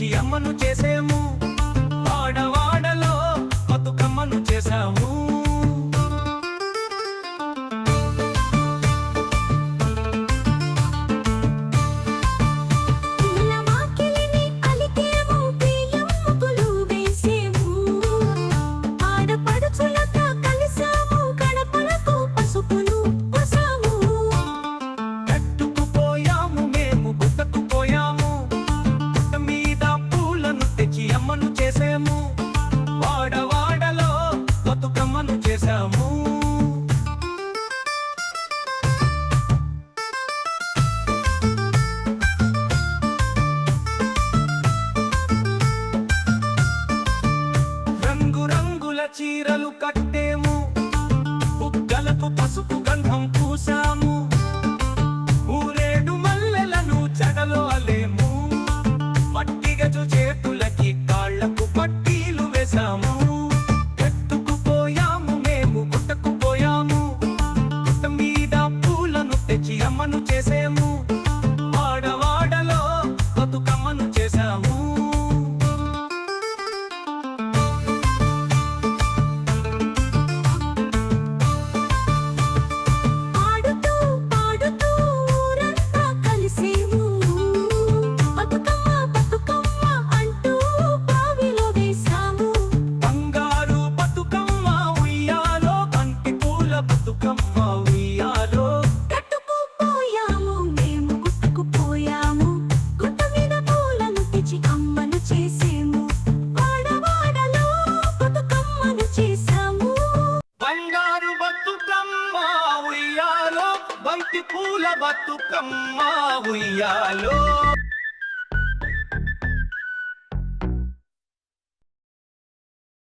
మంచి అమ్మను చేసేము. మేము వాడవాడలో బతుకమ్మను చేశాము. రంగురంగుల చీరలు కట్టేము. బంతి పూల బతుకమ్మ ఉయ్యాలో.